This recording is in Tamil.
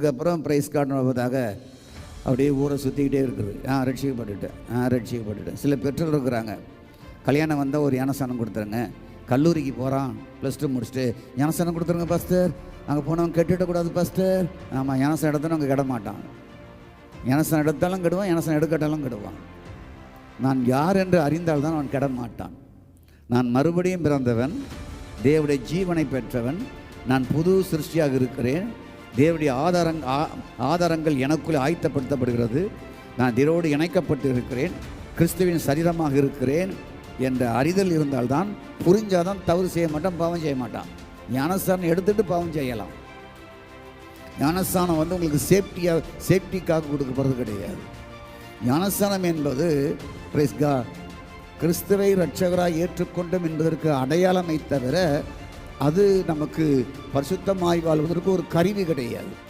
அதுக்கப்புறம் ப்ரைஸ் காட்டணுவதாக அப்படியே ஊரை சுற்றிக்கிட்டே இருக்குது. ஆ ரட்சிக்கப்பட்டுட்டேன். ஆ ரட்சிக்கப்பட்டுட்டேன். சில பெற்றோர் இருக்கிறாங்க. கல்யாணம் வந்தால் ஒரு ஞானசானம் கொடுத்துருங்க. கல்லூரிக்கு போகிறான் ப்ளஸ் டூ முடிச்சுட்டு ஞானசானம் கொடுத்துருங்க பாஸ்டர் அங்கே போனவன் கெட்டுவிடக்கூடாது பாஸ்டர் ஆமாம் ஞானசானம் எடுத்தாலும் அங்கே கெட மாட்டான். ஞானஸ்தானம் எடுத்தாலும் கெடுவான் ஞானஸ்தானம் எடுக்கட்டாலும் கெடுவான். நான் யார் என்று அறிந்தால்தான் அவன் கெட மாட்டான். நான் மறுபடியும் பிறந்தவன் தேவடைய ஜீவனை பெற்றவன் நான் புது சிருஷ்டியாக இருக்கிறேன். தேவனுடைய ஆதாரங் ஆ- ஆதாரங்கள் எனக்குள்ளே ஆயத்தப்படுத்தப்படுகிறது. நான் தேவோடு இணைக்கப்பட்டு இருக்கிறேன் கிறிஸ்துவின் சரீரமாக இருக்கிறேன் என்ற அறிதல் இருந்தால்தான் புரிஞ்சாதான் தவறு செய்ய மாட்டான் பாவம் செய்ய மாட்டான். ஞானஸ்தானம் எடுத்துகிட்டு பாவம் செய்யலாம். ஞானஸ்தானம் வந்து உங்களுக்கு சேஃப்டியாக சேஃப்டிக்காக கொடுக்கப்படுறது கிடையாது. ஞானஸ்தானம் என்பது கிறிஸ்கா கிறிஸ்துவை ரட்சகராக ஏற்றுக்கொண்டோம் என்பதற்கு அடையாளமை தவிர அது நமக்கு பரிசுத்தமாய் வாழ்வதற்கு ஒரு கருவி கிடையாது.